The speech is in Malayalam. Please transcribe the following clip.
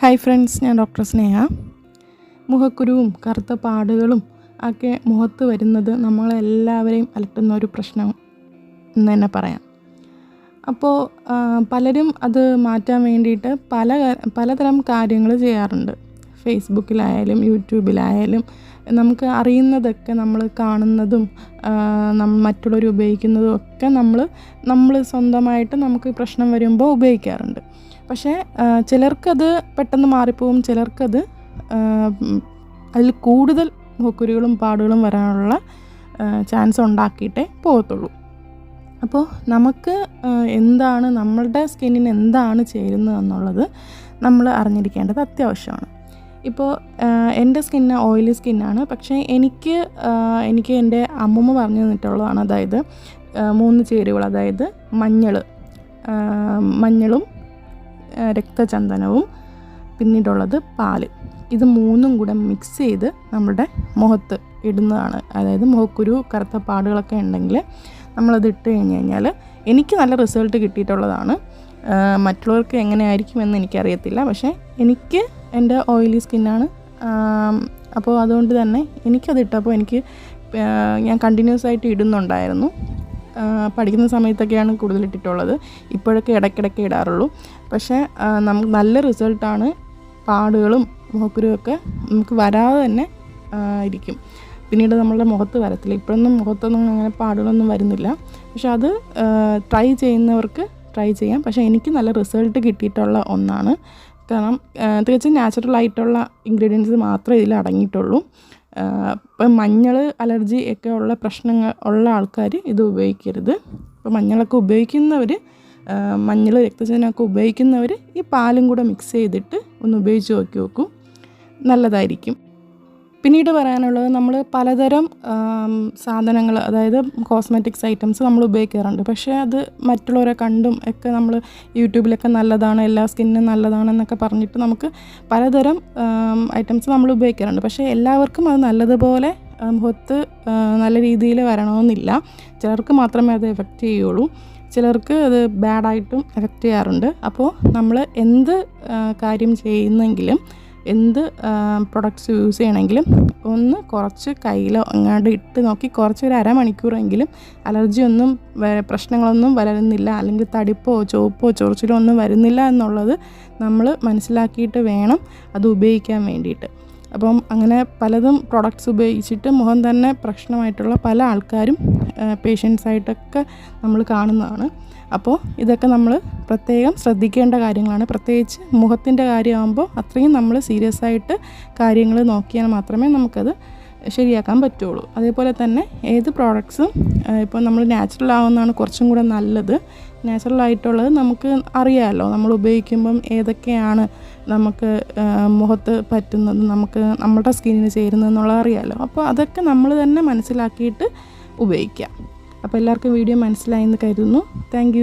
ഹായ് ഫ്രണ്ട്സ് ഞാൻ ഡോക്ടർ സ്നേഹ. മുഖക്കുരുവും കറുത്ത പാടുകളും ഒക്കെ മുഖത്ത് വരുന്നത് നമ്മളെല്ലാവരെയും അലട്ടുന്ന ഒരു പ്രശ്നം എന്ന് തന്നെ പറയാം. അപ്പോൾ പലരും അത് മാറ്റാൻ വേണ്ടിയിട്ട് പല പലതരം കാര്യങ്ങൾ ചെയ്യാറുണ്ട്. ഫേസ്ബുക്കിലായാലും യൂട്യൂബിലായാലും നമുക്ക് അറിയുന്നതൊക്കെ നമ്മൾ കാണുന്നതും മറ്റുള്ളവർ ഉപയോഗിക്കുന്നതും ഒക്കെ നമ്മൾ നമ്മൾ സ്വന്തമായിട്ട് നമുക്ക് പ്രശ്നം വരുമ്പോൾ ഉപയോഗിക്കാറുണ്ട്. പക്ഷേ ചിലർക്കത് പെട്ടെന്ന് മാറിപ്പോവും ചിലർക്കത് അതിൽ കൂടുതൽ മുഖക്കുരുകളും പാടുകളും വരാനുള്ള ചാൻസ് ഉണ്ടാക്കിയിട്ടേ പോകത്തുള്ളൂ. അപ്പോൾ നമുക്ക് എന്താണ് നമ്മളുടെ സ്കിന്നിന് എന്താണ് ചേരുന്നത് എന്നുള്ളത് നമ്മൾ അറിഞ്ഞിരിക്കേണ്ടത് അത്യാവശ്യമാണ്. ഇപ്പോൾ എന്റെ സ്കിന്ന് ഓയിലി സ്കിന്നാണ്. പക്ഷേ എനിക്ക് എനിക്ക് എന്റെ അമ്മമ്മ പറഞ്ഞു തന്നിട്ടുള്ളതാണ്. അതായത് മൂന്ന് ചേരുവകൾ. അതായത് മഞ്ഞൾ മഞ്ഞളും രക്തചന്ദനവും പിന്നീടുള്ളത് പാൽ. ഇത് മൂന്നും കൂടെ മിക്സ് ചെയ്ത് നമ്മുടെ മുഖത്ത് ഇടുന്നതാണ്. അതായത് മുഖക്കുരു കറുത്ത പാടുകളൊക്കെ ഉണ്ടെങ്കിൽ നമ്മളത് ഇട്ട് കഴിഞ്ഞ് കഴിഞ്ഞാൽ എനിക്ക് നല്ല റിസൾട്ട് കിട്ടിയിട്ടുള്ളതാണ്. മറ്റുള്ളവർക്ക് എങ്ങനെയായിരിക്കുമെന്ന് എനിക്കറിയത്തില്ല. പക്ഷേ എനിക്ക് എന്റെ ഓയിലി സ്കിന്നാണ് അപ്പോൾ അതുകൊണ്ട് തന്നെ എനിക്കത് ഇട്ടപ്പോൾ എനിക്ക് ഞാൻ കണ്ടിന്യൂസ് ആയിട്ട് ഇടുന്നുണ്ടായിരുന്നു. പഠിക്കുന്ന സമയത്തൊക്കെയാണ് കൂടുതൽ ഇട്ടിട്ടുള്ളത്. ഇപ്പോഴൊക്കെ ഇടയ്ക്കിടയ്ക്ക് ഇടാറുള്ളൂ. പക്ഷേ നമുക്ക് നല്ല റിസൾട്ടാണ് പാടുകളും മോക്കുരുമൊക്കെ നമുക്ക് വരാതെ തന്നെ ഇരിക്കും. പിന്നീട് നമ്മളുടെ മുഖത്ത് വരത്തില്ല. ഇപ്പോഴൊന്നും മുഖത്തൊന്നും അങ്ങനെ പാടുകളൊന്നും വരുന്നില്ല. പക്ഷെ അത് ട്രൈ ചെയ്യുന്നവർക്ക് ട്രൈ ചെയ്യാം. പക്ഷേ എനിക്ക് നല്ല റിസൾട്ട് കിട്ടിയിട്ടുള്ള ഒന്നാണ്. കാരണം തികച്ചും നാച്ചുറൽ ആയിട്ടുള്ള ഇൻഗ്രീഡിയൻസ് മാത്രമേ ഇതിൽ അടങ്ങിയിട്ടുള്ളൂ. ഇപ്പം മഞ്ഞൾ അലർജി ഒക്കെ ഉള്ള പ്രശ്നങ്ങൾ ഉള്ള ആൾക്കാർ ഇത് ഉപയോഗിക്കരുത്. ഇപ്പോൾ മഞ്ഞളൊക്കെ ഉപയോഗിക്കുന്നവർ മഞ്ഞൾ രക്തചനമൊക്കെ ഉപയോഗിക്കുന്നവർ ഈ പാലും കൂടെ മിക്സ് ചെയ്തിട്ട് ഒന്ന് ഉപയോഗിച്ച് നോക്കി നോക്കൂ. നല്ലതായിരിക്കും. പിന്നീട് പറയാനുള്ളത് നമ്മൾ പലതരം സാധനങ്ങൾ അതായത് കോസ്മെറ്റിക്സ് ഐറ്റംസ് നമ്മൾ ഉപയോഗിക്കാറുണ്ട്. പക്ഷേ അത് മറ്റുള്ളവരെ കണ്ടും ഒക്കെ നമ്മൾ യൂട്യൂബിലൊക്കെ നല്ലതാണ് എല്ലാ സ്കിന്നും നല്ലതാണെന്നൊക്കെ പറഞ്ഞിട്ട് നമുക്ക് പലതരം ഐറ്റംസ് നമ്മൾ ഉപയോഗിക്കാറുണ്ട്. പക്ഷേ എല്ലാവർക്കും അത് നല്ലതുപോലെ മുഖത്ത് നല്ല രീതിയിൽ വരണമെന്നില്ല. ചിലർക്ക് മാത്രമേ അത് എഫക്റ്റ് ചെയ്യുള്ളൂ. ചിലർക്ക് അത് ബാഡായിട്ടും എഫക്റ്റ് ചെയ്യാറുണ്ട്. അപ്പോൾ നമ്മൾ എന്ത് കാര്യം ചെയ്യുന്നെങ്കിലും എന്ത് പ്രൊഡക്ട്സ് യൂസ് ചെയ്യണമെങ്കിലും ഒന്ന് കുറച്ച് കയ്യിലോ അങ്ങാണ്ട് ഇട്ട് നോക്കി കുറച്ച് ഒരു അരമണിക്കൂറെങ്കിലും അലർജി ഒന്നും പ്രശ്നങ്ങളൊന്നും വരുന്നില്ല അല്ലെങ്കിൽ തടിപ്പോ ചുവപ്പോ ചൊറിച്ചിലോ ഒന്നും വരുന്നില്ല എന്നുള്ളത് നമ്മൾ മനസ്സിലാക്കിയിട്ട് വേണം അത് ഉപയോഗിക്കാൻ വേണ്ടിയിട്ട്. അപ്പം അങ്ങനെ പലതും പ്രൊഡക്ട്സ് ഉപയോഗിച്ചിട്ട് മുഖം തന്നെ പ്രശ്നമായിട്ടുള്ള പല ആൾക്കാരും പേഷ്യൻസ് ആയിട്ടൊക്കെ നമ്മൾ കാണുന്നതാണ്. അപ്പോൾ ഇതൊക്കെ നമ്മൾ പ്രത്യേകം ശ്രദ്ധിക്കേണ്ട കാര്യങ്ങളാണ്. പ്രത്യേകിച്ച് മുഖത്തിന്റെ കാര്യമാകുമ്പോൾ അത്രയും നമ്മൾ സീരിയസ് ആയിട്ട് കാര്യങ്ങൾ നോക്കിയാൽ മാത്രമേ നമുക്കത് ശരിയാക്കാൻ പറ്റുള്ളൂ. അതേപോലെ തന്നെ ഏത് പ്രോഡക്ട്സും ഇപ്പോൾ നമ്മൾ നാച്ചുറൽ ആവുന്നതാണ് കുറച്ചും കൂടെ നല്ലത്. നാച്ചുറൽ ആയിട്ടുള്ളത് നമുക്ക് അറിയാമല്ലോ നമ്മൾ ഉപയോഗിക്കുമ്പം ഏതൊക്കെയാണ് നമുക്ക് മുഖത്ത് പറ്റുന്നത് നമുക്ക് നമ്മുടെ സ്കിന്നിന് ചേരുന്നതെന്നുള്ളത് അറിയാമല്ലോ അപ്പോൾ അതൊക്കെ നമ്മൾ തന്നെ മനസ്സിലാക്കിയിട്ട് ഉപയോഗിക്കാം. അപ്പോൾ എല്ലാവർക്കും വീഡിയോ മനസ്സിലായെന്ന് കരുതുന്നു. താങ്ക്